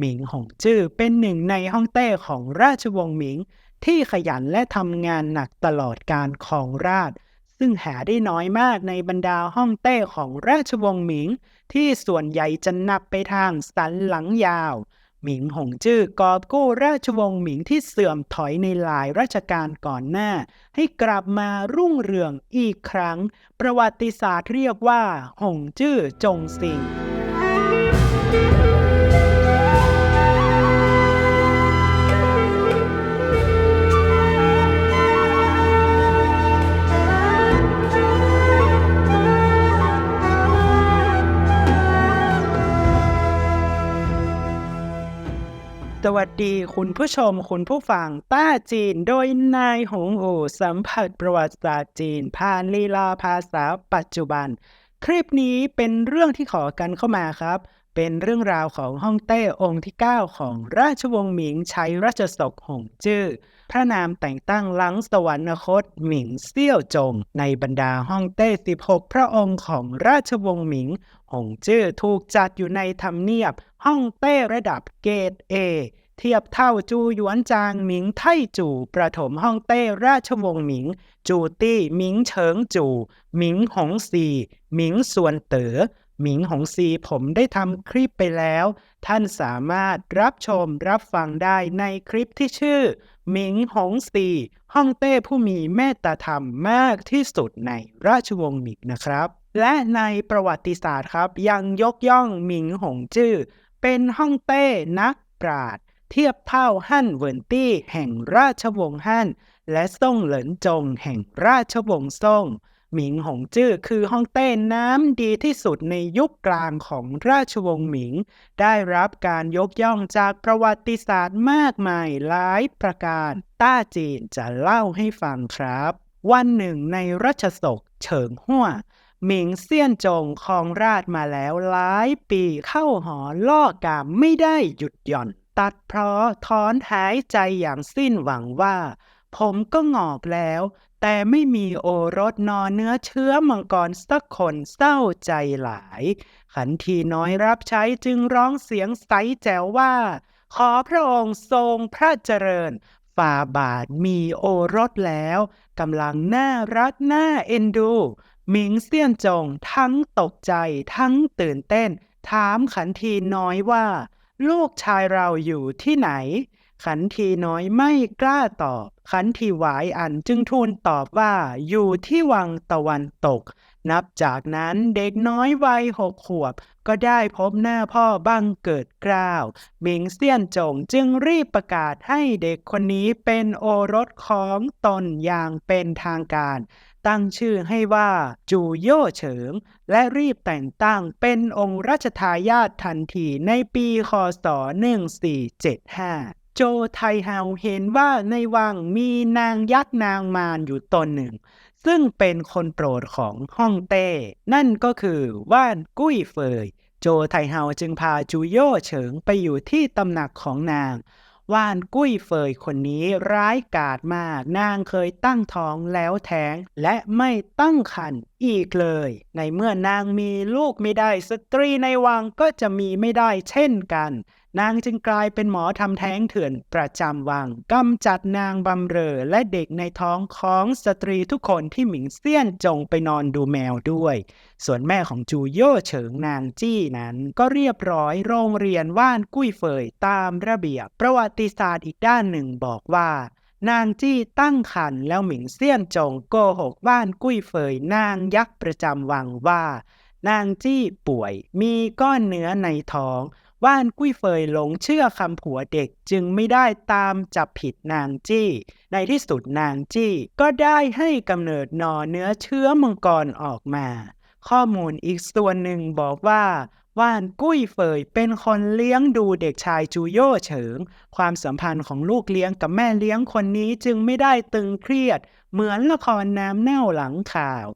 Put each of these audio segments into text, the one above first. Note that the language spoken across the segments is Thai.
หมิงหงจื้อเป็นหนึ่งในฮ่องเต้ของราชวงศ์หมิง ที่ขยันและทำงานหนักตลอดการครองราช ซึ่งหาได้น้อยมากในบรรดาฮ่องเต้ของราชวงศ์หมิง ที่ส่วนใหญ่จะนับไปทางสันหลังยาว หมิงหงจื้อกอบกู้ราชวงศ์หมิงที่เสื่อมถอยในหลายรัชกาลก่อนหน้า ให้กลับมารุ่งเรืองอีกครั้ง ประวัติศาสตร์เรียกว่า หงจื้อจงซิง สวัสดีคุณผู้ชมคุณผู้ฟังต้าจีน โดยนายหงอูสัมผัสประวัติศาสตร์จีน ผ่านลีลาภาษาปัจจุบัน คลิปนี้เป็นเรื่องที่ขอกันเข้ามาครับ เป็นเรื่องราวของฮ่องเต้องค์ที่ 9 ของราชวงศ์หมิงใช้ราชสกหงจื้อพระนามแต่งตั้งหลังสวรรคตหมิงเซี่ยวจง ในบรรดาฮ่องเต้ 16 พระองค์ของราชวงศ์หมิง หงจื้อถูกจัดอยู่ในทำเนียบฮ่องเต้ระดับเกรด A เทียบเท่าจูหยวนจางหมิงไทจู่ประถมฮ่องเต้ราชวงศ์หมิง จูตี้หมิงเฉิงจู่หมิงหงซีหมิงส่วนเต๋อหมิงหงซีผมได้ทำคลิปไปแล้ว ท่านสามารถรับชมรับฟังได้ในคลิปที่ชื่อหมิงหงซีฮ่องเต้ผู้มีเมตตาธรรมมากที่สุดในราชวงศ์หมิงนะครับ และในประวัติศาสตร์ครับ ยังยกย่องหมิงหงจื้อเป็นฮ่องเต้นักปราชญ์เทียบเท่าฮั่นเวินตี้แห่งราชวงศ์ฮั่น และซ่งเหลินจงแห่งราชวงศ์ซ่งหมิงหงจื้อคือฮ่องเต้น้ำดีที่สุดในยุคกลางของราชวงศ์หมิง ได้รับการยกย่องจากประวัติศาสตร์มากมายหลายประการ ต้าจีนจะเล่าให้ฟังครับ วันหนึ่งในรัชสกเฉิงหัว หมิงเซียนจงครองราชมาแล้วหลายปีเข้าหอล่อกามไม่ได้หยุดหย่อน ตัดเพราะถอนหายใจอย่างสิ้นหวังว่า ผมก็งอกแล้ว แต่ไม่มีโอรสนอเนื้อเชื้อมังกรสักคนเศร้าใจหลาย ขันทีน้อยรับใช้จึงร้องเสียงใสแจ๋วว่า ขอพระองค์ทรงพระเจริญฝ่าบาทมีโอรสแล้วกำลังน่ารักน่าเอ็นดู หมิงเซียนจงทั้งตกใจทั้งตื่นเต้น ถามขันทีน้อยว่า ลูกชายเราอยู่ที่ไหน ขันทีน้อยไม่กล้าตอบ ขันทีหวายอันจึงทูลตอบว่าอยู่ที่วังตะวันตก นับจากนั้นเด็กน้อยวัยหกขวบ ก็ได้พบหน้าพ่อบังเกิดกล้าวหมิงเซียนจงจึงรีบประกาศให้เด็กคนนี้เป็นโอรสของตนอย่างเป็นทางการ ตั้งชื่อให้ว่าจูโย่เฉิง และรีบแต่งตั้งเป็นองค์รัชทายาททันทีในปีคศ 1475โจไทเฮาเห็นว่าในวังมีนางยักษ์นางมารอยู่ตนหนึ่ง ซึ่งเป็นคนโปรดของฮ่องเต้ นั่นก็คือว่านกุ้ยเฟย โจไทเฮาจึงพาจูโย่เฉิงไปอยู่ที่ตำหนักของนาง ว่านกุ้ยเฟยคนนี้ร้ายกาจมาก นางเคยตั้งท้องแล้วแท้ง และไม่ตั้งครรภ์อีกเลย ในเมื่อนางมีลูกไม่ได้สตรีในวังก็จะมีไม่ได้เช่นกันนางจึงกลายเป็นหมอทำแท้งเถื่อนประจำวังกำจัดนางบำเรอและเด็กในท้องของสตรีทุกคนที่หมิงเซียนจงไปนอนดูแมวด้วย ส่วนแม่ของจูโย่เฉิงนางจี้นั้น ก็เรียบร้อยโรงเรียนว่านกุ้ยเฟยตามระเบียบ ประวัติศาสตร์อีกด้านหนึ่งบอกว่านางจี้ตั้งครรภ์แล้วหมิงเซียนจงโกหกว่านกุ้ยเฟยนางยักษ์ประจำวังว่า นางจี้ป่วยมีก้อนเนื้อในท้อง ว่านกุ้ยเฟยหลงเชื่อคำผัวเด็กจึงไม่ได้ตามจับผิดนางจี้ ในที่สุดนางจี้ ก็ได้ให้กำเนิดนอเนื้อเชื้อมังกรออกมา ข้อมูลอีกส่วนหนึ่งบอกว่าว่านกุ้ยเฟยเป็นคนเลี้ยงดูเด็กชายจูโย่เฉิง ความสัมพันธ์ของลูกเลี้ยงกับแม่เลี้ยงคนนี้จึงไม่ได้ตึงเครียด เหมือนละครน้ำเน่าหลังข่าว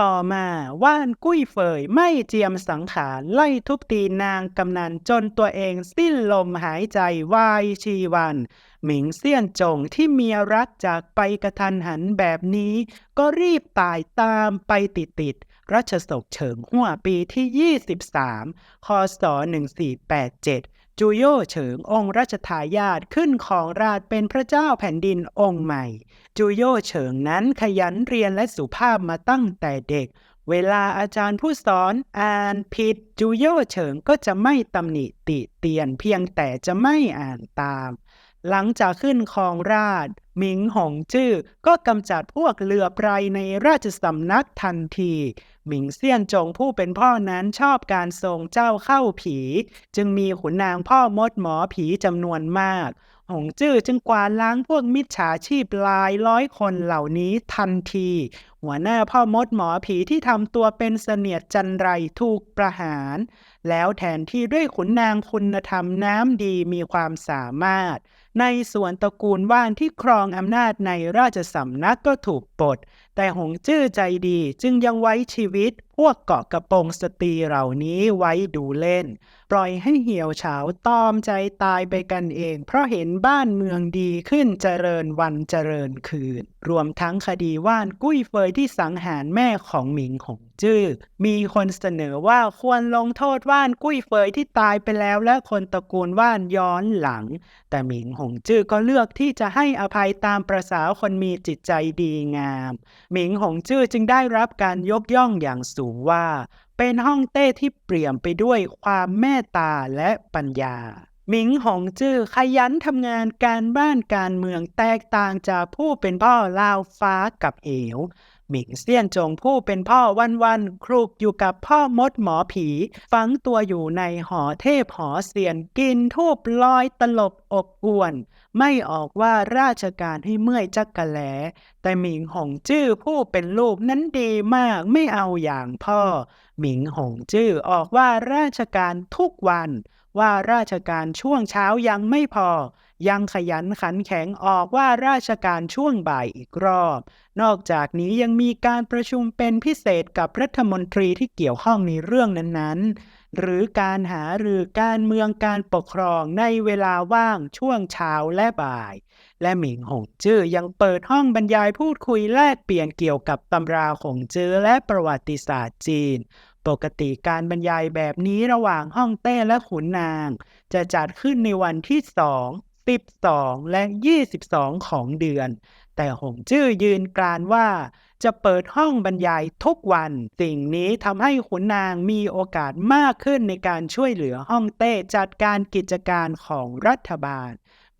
ต่อมาว่านกุ้ยเฟยไม่เจียมสังขารไล่ทุบตีนางกำนันจนตัวเองสิ้นลมหายใจวายชีวัน หมิงเซียนจงที่เมียรักจากไปกระทันหันแบบนี้ ก็รีบตายตามไปติดๆรัชสกเฉิงหัวปีที่ 23คศ1487 จูโย่เฉิงองค์รัชทายาทขึ้นของราชเป็นพระเจ้าแผ่นดินองค์ใหม่ จูโย่เฉิงนั้นขยันเรียนและสุภาพมาตั้งแต่เด็ก เวลาอาจารย์ผู้สอนอ่านผิดจูโย่เฉิงก็จะไม่ตำหนิติเตียนเพียงแต่จะไม่อ่านตาม หลังจากขึ้นครองราชหมิงหงจื้อก็กำจัดพวกเรือไพรในราชสำนักทันที หมิงเซียนจงผู้เป็นพ่อนั้นชอบการทรงเจ้าเข้าผี จึงมีขุนนางพ่อมดหมอผีจำนวนมาก หงจื้อจึงกวาดล้างพวกมิจฉาชีพหลายร้อยคนเหล่านี้ทันที หัวหน้าพ่อมดหมอผีที่ทำตัวเป็นเสนียดจันไรถูกประหาร แล้วแทนที่ด้วยขุนนางคุณธรรมน้ำดีมีความสามารถในส่วนตระกูลว่านที่ครองอำนาจในราชสำนักก็ถูกปลด แต่หงจื้อใจดีจึงยังไว้ชีวิต พวกเกาะกระโปรงสตรีเหล่านี้ไว้ดูเล่น ปล่อยให้เหี่ยวเฉาตอมใจตายไปกันเอง เพราะเห็นบ้านเมืองดีขึ้นเจริญวันเจริญคืน รวมทั้งคดีว่านกุ้ยเฟยที่สังหารแม่ของหมิงหงจื้อ มีคนเสนอว่าควรลงโทษว่านกุ้ยเฟยที่ตายไปแล้วและคนตระกูลว่านย้อนหลัง แต่หมิงหงจื้อก็เลือกที่จะให้อภัยตามประษาคนมีจิตใจดีงาม หมิงหงจื้อจึงได้รับการยกย่องอย่างสูงว่า เป็นฮ่องเต้ที่เปี่ยมไปด้วยความเมตตาและปัญญาหมิงหงจื้อขยันทำงานการบ้านการเมืองแตกต่างจากผู้เป็นพ่อลาวฟ้ากับเหว หมิงเซียนจงผู้เป็นพ่อวันวันๆครุกอยู่กับพ่อมดหมอผี ฝังตัวอยู่ในหอเทพหอเสียนกินทูบลอยตลบอบอวน ไม่ออกว่าราชการให้เมื่อยจักกะแหล แต่หมิงหงจื้อผู้เป็นลูกนั้นดีมากไม่เอาอย่างพ่อ หมิงหงจื้อออกว่าราชการทุกวัน ว่าราชการช่วงเช้ายังไม่พอ ยังขยันขันแข็งออกว่าราชการช่วงบ่ายอีกรอบ นอกจากนี้ยังมีการประชุมเป็นพิเศษกับรัฐมนตรีที่เกี่ยวข้องในเรื่องนั้นๆ หรือการหาหรือการเมืองการปกครองในเวลาว่างช่วงเช้าและบ่าย และหมิงหงจื้อยังเปิดห้องบรรยายพูดคุยแลกเปลี่ยนเกี่ยวกับตำราหงจื้อและประวัติศาสตร์จีนปกติการบรรยายแบบนี้ระหว่างฮ่องเต้และขุนนาง จะจัดขึ้นในวันที่2 12 และ 22 ของเดือน แต่หงจื้อยืนกรานว่าจะเปิดห้องบรรยายทุกวัน สิ่งนี้ทำให้ขุนนางมีโอกาสมากขึ้นในการช่วยเหลือฮ่องเต้จัดการกิจการของรัฐบาล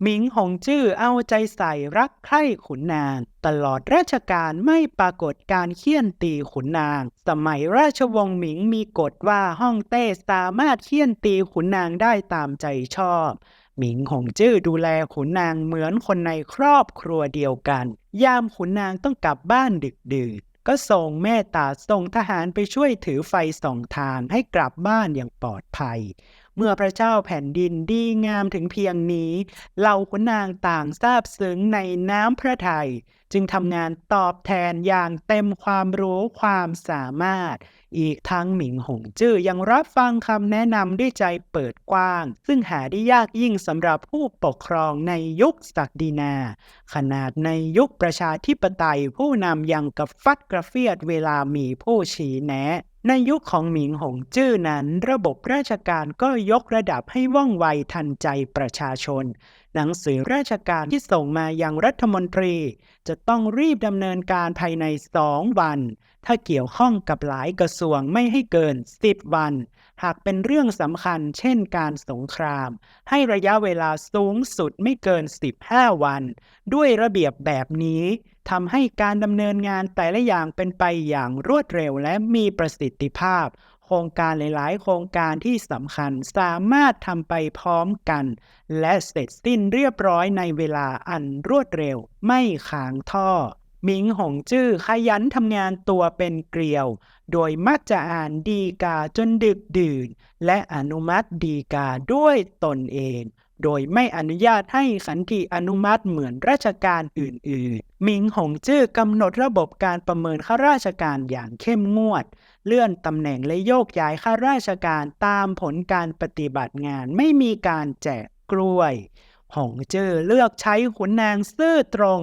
หมิงหงจื้อเอาใจใส่รักใคร่ขุนนาง ตลอดราชการไม่ปรากฏการเคี่ยนตีขุนนาง สมัยราชวงศ์หมิงมีกฎว่าฮ่องเต้สามารถเคี่ยนตีขุนนางได้ตามใจชอบ หมิงหงจื้อดูแลขุนนางเหมือนคนในครอบครัวเดียวกัน ยามขุนนางต้องกลับบ้านดึกดื่นก็ส่งแม่ตาส่งทหารไปช่วยถือไฟส่องทางให้กลับบ้านอย่างปลอดภัย เมื่อพระเจ้าแผ่นดินดีงามถึงเพียงนี้ เหล่าขุนนางต่างซาบซึ้งในน้ำพระทัย จึงทำงานตอบแทนอย่างเต็มความรู้ความสามารถ อีกทั้งหมิงหงจื้อยังรับฟังคำแนะนำด้วยใจเปิดกว้าง ซึ่งหาได้ยากยิ่งสำหรับผู้ปกครองในยุคศักดินา ขนาดในยุคประชาธิปไตยผู้นำยังกับฟัดกระเฟียดเวลามีผู้ชี้แนะในยุคของหมิงหงจื้อนั้น ระบบราชการก็ยกระดับให้ว่องไวทันใจประชาชน หนังสือราชการที่ส่งมายังรัฐมนตรี จะต้องรีบดำเนินการภายใน2วัน ถ้าเกี่ยวข้องกับหลายกระทรวงไม่ให้เกิน10วัน หากเป็นเรื่องสำคัญเช่นการสงคราม ให้ระยะเวลาสูงสุดไม่เกิน 15 วัน ด้วยระเบียบแบบนี้ทำให้การดำเนินงานแต่ละอย่างเป็นไปอย่างรวดเร็วและมีประสิทธิภาพ ครงการหลาย ๆ โครงการที่สำคัญสามารถทำไปพร้อมกัน และเสร็จสิ้นเรียบร้อยในเวลาอันรวดเร็ว ไม่ค้างท่อหมิงหงจื้อขยันทำงานตัวเป็นเกลียว โดยมักจะอ่านดีกาจนดึกดื่น และอนุมัติดีกาด้วยตนเอง โดยไม่อนุญาตให้สันติอนุมัติเหมือนราชการอื่นๆ มิงหงจื้อกำหนดระบบการประเมินข้าราชการอย่างเข้มงวด เลื่อนตำแหน่งและโยกย้ายข้าราชการตามผลการปฏิบัติงานไม่มีการแจกกล้วย หงเจื้อเลือกใช้ขุนนางซื่อตรง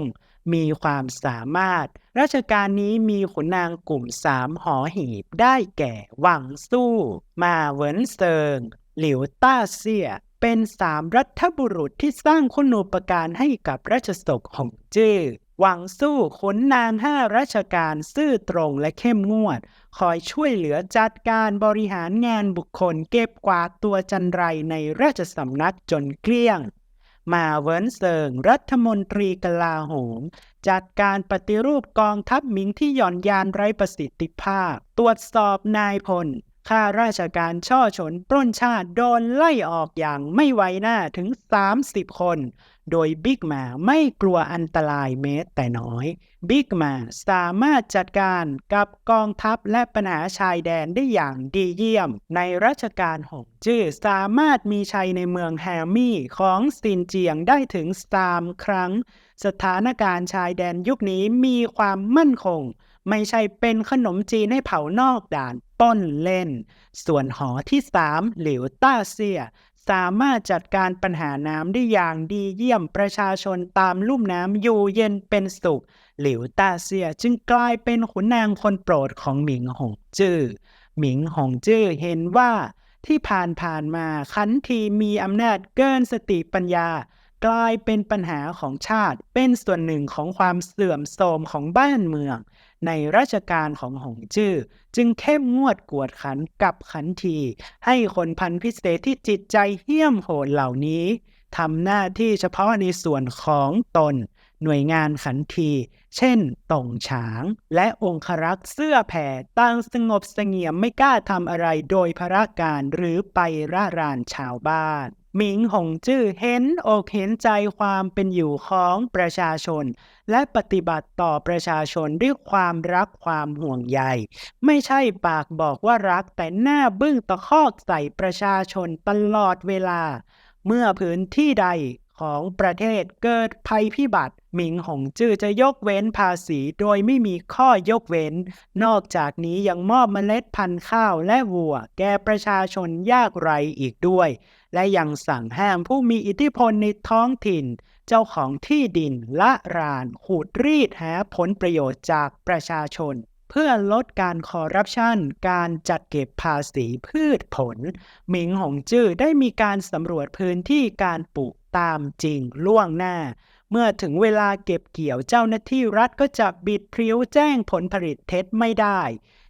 มีความสามารถ ราชการนี้มีขุนนางกลุ่มสามหอหีบได้แก่ หวังสู้ มาเวินเซิง หลิวต้าเซี่ย เป็นสามรัฐบุรุษที่สร้างคุณูปการให้กับราชสกหงจื้อหวังสู้ขนนางห้าราชการซื่อตรงและเข้มงวด คอยช่วยเหลือจัดการบริหารงานบุคคลเก็บกวาดตัวจันไรในราชสำนักจนเกลี้ยง มาเวินเซิงรัฐมนตรีกลาโหม จัดการปฏิรูปกองทัพหมิงที่หย่อนยานไร้ประสิทธิภาพ ตรวจสอบนายพล ข้าราชการช่อฉนปล้นชาติโดนไล่ออกอย่างไม่ไว้หน้าถึง 30 คน โดยบิ๊กมาไม่กลัวอันตรายแม้แต่น้อยบิ๊กมาสามารถจัดการกับกองทัพและปัญหาชายแดนได้อย่างดีเยี่ยม ในรัชกาลหงจื้อสามารถมีชัยในเมืองแฮมี่ของซินเจียงได้ถึงสามครั้ง สถานการณ์ชายแดนยุคนี้มีความมั่นคง ไม่ใช่เป็นขนมจีนให้เผานอกด่าน ต้นเล่น ส่วนหอที่สามหลิวต้าเซีย สามารถจัดการปัญหาน้ำได้อย่างดีเยี่ยมประชาชนตามลุ่มน้ำอยู่เย็นเป็นสุข หลิวต้าเซียจึงกลายเป็นขุนนางคนโปรดของหมิงหงจื้อหมิงหงจื้อเห็นว่าที่ผ่านผ่านๆมาขันทีมีอำนาจเกินสติปัญญา กลายเป็นปัญหาของชาติเป็นส่วนหนึ่งของความเสื่อมโทรมของบ้านเมือง ในราชการของหงจื้อจึงเข้มงวดกวดขันกับขันที ให้คนพันพิเศษที่จิตใจเหี้ยมโหดเหล่านี้ทำหน้าที่เฉพาะในส่วนของตน หน่วยงานขันที เช่นต่งฉาง และองครักษ์เสื้อแผ่ตั้งสงบเสงี่ยมไม่กล้าทำอะไรโดยพระการหรือไปร่ารานชาวบ้าน หมิงหงจื้อเห็นอกเห็นใจความเป็นอยู่ของประชาชน และปฏิบัติต่อประชาชนด้วยความรักความห่วงใย ไม่ใช่ปากบอกว่ารักแต่หน้าบึ้งตะคอกใส่ประชาชนตลอดเวลา เมื่อพื้นที่ใด ของประเทศเกิดภัยพิบัติ หมิงหงจื้อจะยกเว้นภาษีโดยไม่มีข้อยกเว้น นอกจากนี้ยังมอบเมล็ดพันธุ์ข้าวและวัว แก่ประชาชนยากไร้อีกด้วย และยังสั่งห้ามผู้มีอิทธิพลในท้องถิ่น เจ้าของที่ดินละรานขูดรีดหาผลประโยชน์จากประชาชนเพื่อลดการคอร์รัปชัน การจัดเก็บภาษีพืชผล หมิงหงจื้อได้มีการสำรวจพื้นที่การปลูก ตามจริงล่วงหน้า เมื่อถึงเวลาเก็บเกี่ยวเจ้าหน้าที่รัฐก็จะบิดพริ้วแจ้งผลผลิตเท็จไม่ได้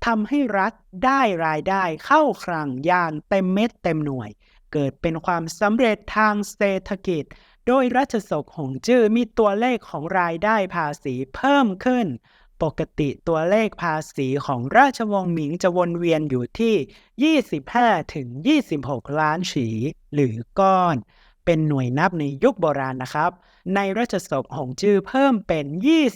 ทำให้รัฐได้รายได้เข้าคลังอย่างเต็มเม็ดเต็มหน่วย เกิดเป็นความสำเร็จทางเศรษฐกิจ โดยรัชสกหงจื้อมีตัวเลขของรายได้ภาษีเพิ่มขึ้นปกติตัวเลขภาษีของราชวงศ์หมิงจะวนเวียนอยู่ที่ 25-26 ล้านฉี หรือก้อน เป็นหน่วยนับในยุคโบราณนะครับ ในราชสกหงจื้อเพิ่มเป็น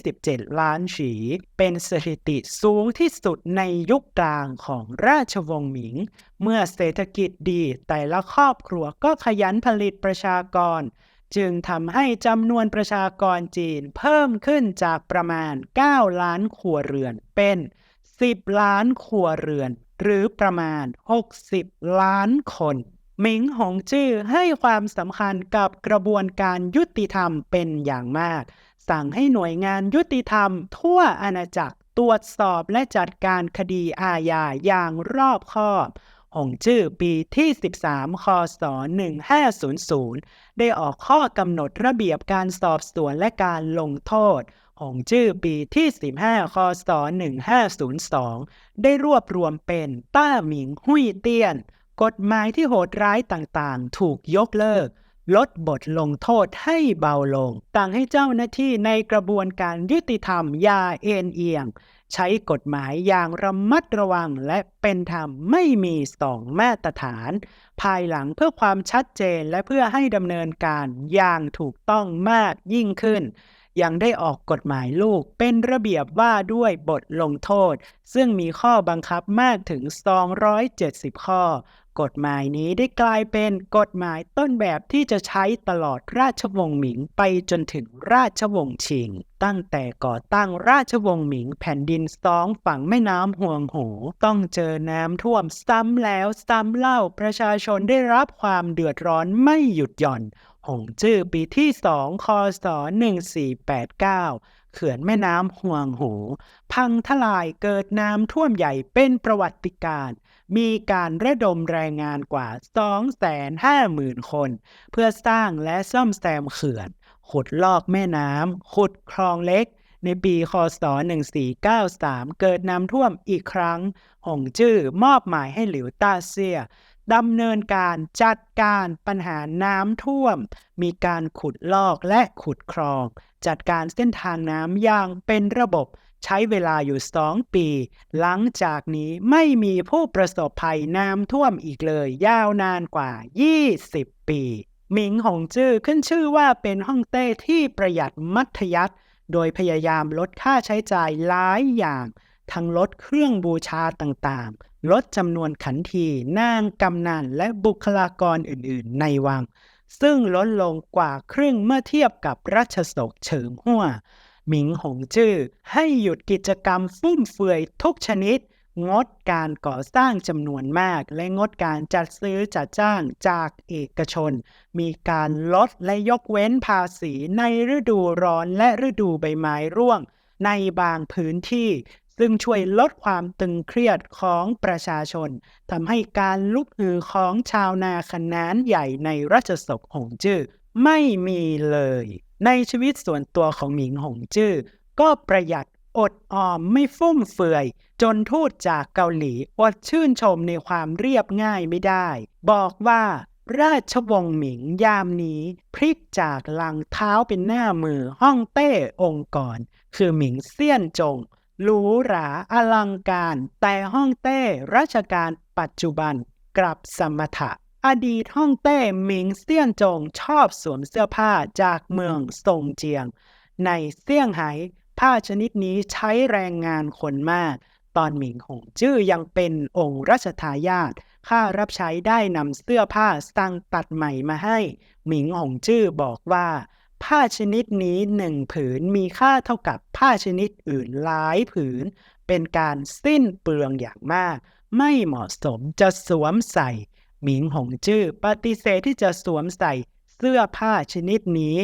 27 ล้านฉี เป็นสถิติสูงที่สุดในยุคกลางของราชวงศ์หมิง เมื่อเศรษฐกิจดีแต่ละครอบครัวก็ขยันผลิตประชากร จึงทำให้จำนวนประชากรจีนเพิ่มขึ้นจากประมาณ 9 ล้านครัวเรือนเป็น 10 ล้านครัวเรือน หรือประมาณ 60 ล้านคน หมิงหงจื้อให้ความสำคัญกับกระบวนการยุติธรรมเป็นอย่างมาก สั่งให้หน่วยงานยุติธรรมทั่วอาณาจักรตรวจสอบและจัดการคดีอาญาอย่างรอบคอบหงจื้อปีที่ 13 คศ 1500 ได้ออกข้อกำหนดระเบียบการสอบสวนและการลงโทษหงจื้อปีที่ 15 คศ 1502 ได้รวบรวมเป็นต้าหมิงหุยเตี้ยน กฎหมายที่โหดร้ายต่างๆ ถูกยกเลิก ลดบทลงโทษให้เบาลง ต่างให้เจ้าหน้าที่ในกระบวนการยุติธรรมอย่าเอ็นเอียง ใช้กฎหมายอย่างระมัดระวังและเป็นธรรมไม่มีสองมาตรฐาน ภายหลังเพื่อความชัดเจนและเพื่อให้ดำเนินการอย่างถูกต้องมากยิ่งขึ้นยังได้ออกกฎหมายลูกเป็นระเบียบว่าด้วยบทลงโทษ ซึ่งมีข้อบังคับมากถึง 270 ข้อ กฎหมายนี้ได้กลายเป็นกฎหมายต้นแบบที่จะใช้ตลอดราชวงศ์หมิงไปจนถึงราชวงศ์ชิง ตั้งแต่ก่อตั้งราชวงศ์หมิงแผ่นดินสองฝั่งแม่น้ำห่วงโหต้องเจอน้ำท่วมซ้ำแล้วซ้ำเล่าประชาชนได้รับความเดือดร้อนไม่หยุดหย่อน หงจื้อปีที่2คศ1489 เขื่อนแม่น้ำห่วงโหพังทลายเกิดน้ำท่วมใหญ่เป็นประวัติการณ์มีการระดมแรงงานกว่า 250,000 คน เพื่อสร้างและซ่อมแซมเขื่อน ขุดลอกแม่น้ำขุดคลองเล็ก ในปีคศ 1493 เกิดน้ำท่วมอีกครั้ง หงจื้อมอบหมายให้หลิวต้าเซีย ดำเนินการจัดการปัญหาน้ำท่วม มีการขุดลอกและขุดคลอง จัดการเส้นทางน้ำอย่างเป็นระบบ ใช้เวลาอยู่สองปี หลังจากนี้ไม่มีผู้ประสบภัยน้ำท่วมอีกเลย ยาวนานกว่า 20 ปี หมิงหงจื้อขึ้นชื่อว่าเป็นฮ่องเต้ที่ประหยัดมัธยัติโดยพยายามลดค่าใช้จ่ายหลายอย่าง ทั้งลดเครื่องบูชาต่างๆ ลดจำนวนขันทีนางกำนันและบุคลากรอื่นๆ ในวัง ซึ่งลดลงกว่าครึ่งเมื่อเทียบกับรัชสกเฉิงหัวหมิงหงจื้อให้หยุดกิจกรรมฟุ่มเฟือยทุกชนิด งดการก่อสร้างจำนวนมาก และงดการจัดซื้อจัดจ้างจากเอกชน มีการลดและยกเว้นภาษีในฤดูร้อนและฤดูใบไม้ร่วงในบางพื้นที่ ซึ่งช่วยลดความตึงเครียดของประชาชนทำให้การลุกฮือของชาวนาขนานใหญ่ในรัชสกหงจื้อไม่มีเลย ในชีวิตส่วนตัวของหมิงหงจื้อก็ประหยัดอดออมไม่ฟุ่มเฟือย จนทูตจากเกาหลีอดชื่นชมในความเรียบง่ายไม่ได้ บอกว่าราชวงศ์หมิงยามนี้ พลิกจากลังเท้าเป็นหน้ามือฮ่องเต้องค์กรคือหมิงเซียนจง หรูหราอลังการ แต่ฮ่องเต้รัชกาลปัจจุบันกลับสมถะ อดีตฮ่องเต้หมิงเซียนจงชอบสวมเสื้อผ้าจากเมืองซงเจียง ในเซี่ยงไฮ้ผ้าชนิดนี้ใช้แรงงานคนมาก ตอนหมิงหงจื้อยังเป็นองค์รัชทายาทข้ารับใช้ได้นำเสื้อผ้าสั่งตัดใหม่มาให้ หมิงหงจื้อบอกว่า ผ้าชนิดนี้หนึ่งผืนมีค่าเท่ากับผ้าชนิดอื่นหลายผืน เป็นการสิ้นเปลืองอย่างมาก ไม่เหมาะสมจะสวมใส่ หมิงหงจื้อปฏิเสธที่จะสวมใส่เสื้อผ้าชนิดนี้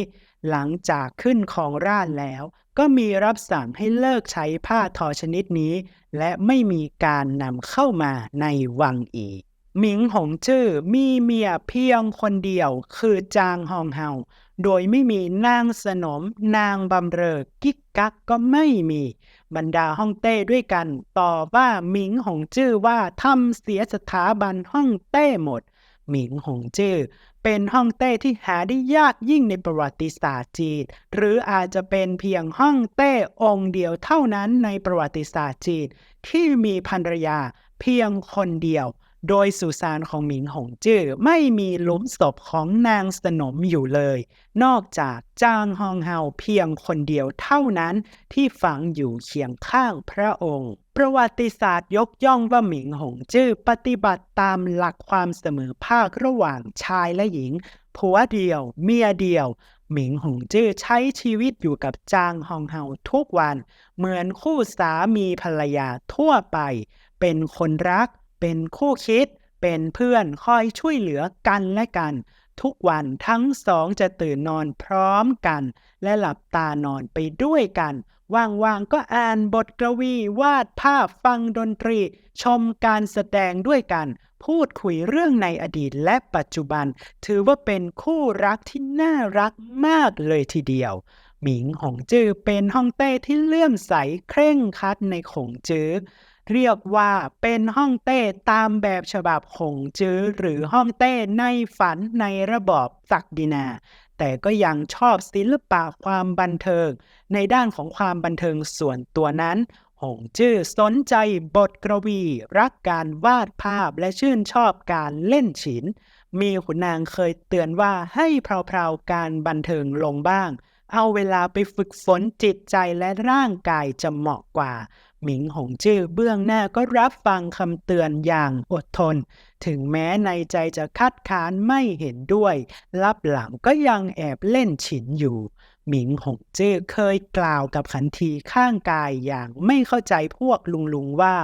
หลังจากขึ้นของราชแล้ว ก็มีรับสั่งให้เลิกใช้ผ้าทอชนิดนี้ และไม่มีการนำเข้ามาในวังอีกหมิงหงจื้อมีเมียเพียงคนเดียวคือจางฮองเฮา โดยไม่มีนางสนมนางบำเรอกิ๊กกักก็ไม่มี บรรดาฮ่องเต้ด้วยกัน ต่อว่าหมิงหงจื้อว่าทำเสียสถาบันฮ่องเต้หมด หมิงหงจื้อเป็นฮ่องเต้ที่หาได้ยากยิ่งในประวัติศาสตร์จีน หรืออาจจะเป็นเพียงฮ่องเต้องค์เดียวเท่านั้นในประวัติศาสตร์จีนที่มีภรรยาเพียงคนเดียว โดยสุสานของหมิงหงจื้อไม่มีหลุมศพของนางสนมอยู่เลย นอกจากจางฮองเฮาเพียงคนเดียวเท่านั้นที่ฝังอยู่เคียงข้างพระองค์ ประวัติศาสตร์ยกย่องว่าหมิงหงจื้อปฏิบัติตามหลักความเสมอภาคระหว่างชายและหญิง ผัวเดียว เมียเดียวหมิงหงจื้อใช้ชีวิตอยู่กับจางฮองเฮาทุกวัน เหมือนคู่สามีภรรยาทั่วไป เป็นคนรัก เป็นคู่คิด เป็นเพื่อนคอยช่วยเหลือกันและกัน ทุกวันทั้งสองจะตื่นนอนพร้อมกัน และหลับตานอนไปด้วยกัน ว่างๆก็อ่านบทกวีวาดภาพฟังดนตรี ชมการแสดงด้วยกัน พูดคุยเรื่องในอดีตและปัจจุบัน ถือว่าเป็นคู่รักที่น่ารักมากเลยทีเดียวหมิงหงจื้อเป็นฮ่องเต้ที่เลื่อมใสเคร่งครัดในขงจื้อ เรียกว่าเป็นฮ่องเต้ตามแบบฉบับหงจื้อหรือฮ่องเต้ในฝันในระบอบศักดินา แต่ก็ยังชอบศิลปะความบันเทิง ในด้านของความบันเทิงส่วนตัวนั้นหงจื้อสนใจบทกวี รักการวาดภาพและชื่นชอบการเล่นฉิน มีขุนนางเคยเตือนว่าให้เพลาๆการบันเทิงลงบ้าง เอาเวลาไปฝึกฝนจิตใจและร่างกายจะเหมาะกว่า หมิงหงจื้อเบื้องหน้าก็รับฟังคำเตือนอย่างอดทน ถึงแม้ในใจจะคัดค้านไม่เห็นด้วย ลับหลังก็ยังแอบเล่นฉินอยู่ หมิงหงจื้อเคยกล่าวกับขันทีข้างกายอย่างไม่เข้าใจพวกลุงลุงๆว่า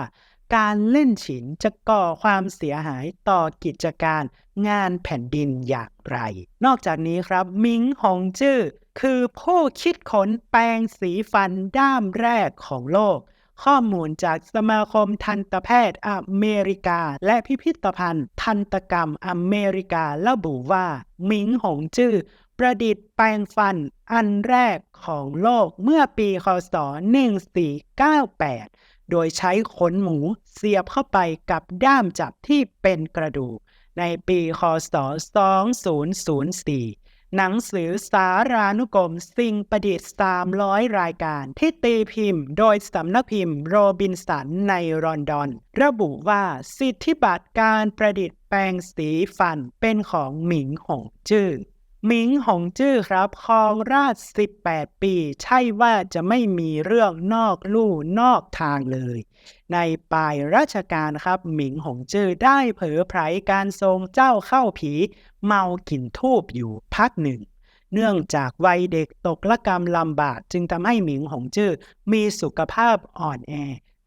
การเล่นฉินจะก่อความเสียหายต่อกิจการงานแผ่นดินอย่างไร นอกจากนี้ครับหมิงหงจื้อคือผู้คิดค้นแปรงสีฟันด้ามแรกของโลก ข้อมูลจากสมาคมทันตแพทย์อเมริกา และพิพิธภัณฑ์ ทันตกรรมอเมริการะบุว่าหมิงหงจื้อประดิษฐ์แปรงฟันอันแรกของโลกเมื่อปีคศ 1498 โดยใช้ขนหมูเสียบเข้าไปกับด้ามจับที่เป็นกระดูก ในปีคศ 2004 หนังสือสารานุกรมสิ่งประดิษฐ์300 รายการ ที่ตีพิมพ์ โดยสำนักพิมพ์โรบินสันในลอนดอน ระบุว่าสิทธิบัตรการประดิษฐ์แปรงสีฟันเป็นของหมิงหงจื้อหมิงหงจื้อครับครองราช 18 ปี ใช่ว่าจะไม่มีเรื่องนอกลู่นอกทางเลย ในปลายราชการครับ หมิงหงจื้อได้เผยไผรการทรงเจ้าเข้าผี เมากินทูบอยู่พักหนึ่ง เนื่องจากวัยเด็กตกละกรรมลำบากจึงทำให้หมิงหงจื้อมีสุขภาพอ่อนแอ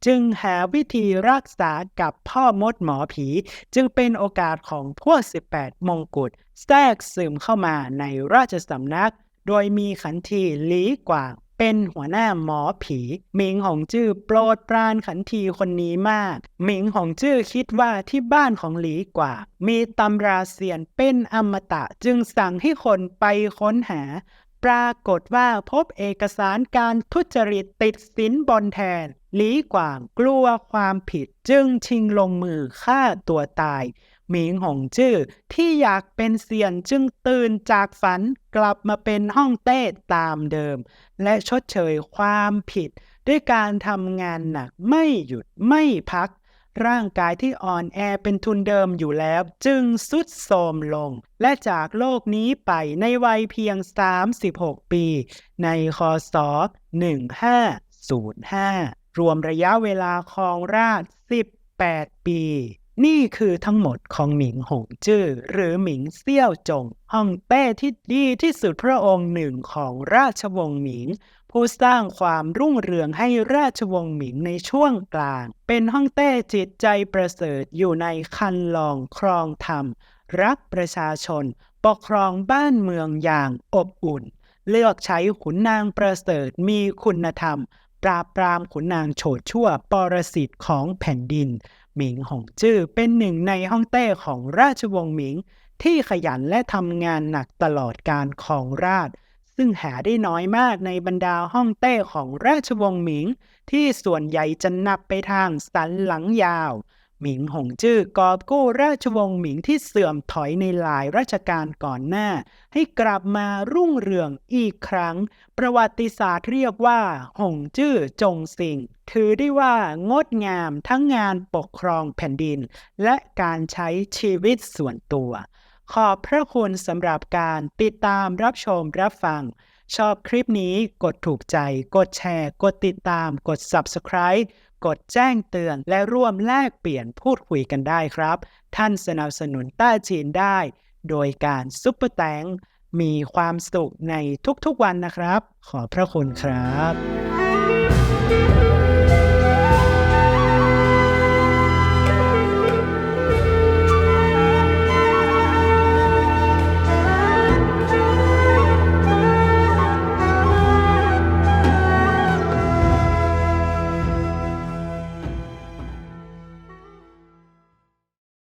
จึงหาวิธีรักษากับพ่อมดหมอผี จึงเป็นโอกาสของพวก 18 มงกุฎแทรกซึมเข้ามาในราชสำนัก โดยมีขันทีหลีกว่าง เป็นหัวหน้าหมอผีหมิงหงจื้อโปรดปรานขันทีคนนี้มากหมิงหงจื้อคิดว่าที่บ้านของหลีกว่า มีตำราเสียนเป็นอมตะจึงสั่งให้คนไปค้นหา ปรากฏว่าพบเอกสารการทุจริตติดสินบนแทนหลีกว่างกลัวความผิดจึงชิงลงมือฆ่าตัวตาย หมิงหงจื้อที่อยากเป็นเซียนจึงตื่นจากฝันกลับมาเป็นห้องเต้ตามเดิม และชดเชยความผิด ด้วยการทำงานหนักไม่หยุดไม่พัก ร่างกายที่อ่อนแอเป็นทุนเดิมอยู่แล้ว จึงสุดโทรมลง และจากโลกนี้ไปในวัยเพียง 36 ปี ในคศ1505 รวมระยะเวลาครองราช 18 ปี นี่คือทั้งหมดของหมิงหงจื้อหรือหมิงเซี่ยวจงฮ่องเต้ที่ดีที่สุดพระองค์หนึ่งของราชวงศ์หมิง ผู้สร้างความรุ่งเรืองให้ราชวงศ์หมิงในช่วงกลาง เป็นฮ่องเต้จิตใจประเสริฐอยู่ในคันลองครองธรรม รักประชาชน ปกครองบ้านเมืองอย่างอบอุ่น เลือกใช้ขุนนางประเสริฐมีคุณธรรม ปราบปรามขุนนางโฉดชั่วปรสิตของแผ่นดิน หมิงหงจื้อเป็นหนึ่งในฮ่องเต้ของราชวงศ์หมิง ที่ขยันและทำงานหนักตลอดการครองราช ซึ่งหาได้น้อยมากในบรรดาฮ่องเต้ของราชวงศ์หมิง ที่ส่วนใหญ่จะนับไปทางสันหลังยาว หมิงหงจื้อกอบกู้ราชวงศ์หมิงที่เสื่อมถอยในหลายรัชกาลก่อนหน้า ให้กลับมารุ่งเรืองอีกครั้ง ประวัติศาสตร์เรียกว่าหงจื้อจงซิงถือได้ว่างดงามทั้งงานปกครองแผ่นดิน และการใช้ชีวิตส่วนตัว ขอบพระคุณสำหรับการติดตามรับชมรับฟัง ชอบคลิปนี้กดถูกใจ กดแชร์ กดติดตาม กด Subscribe กดแจ้งเตือน และร่วมแลกเปลี่ยนพูดคุยกันได้ครับ ท่านสนับสนุนต้าจีนได้ โดยการซุปเปอร์แตงมีความสุขในทุกๆวันนะครับ ขอพระคุณครับ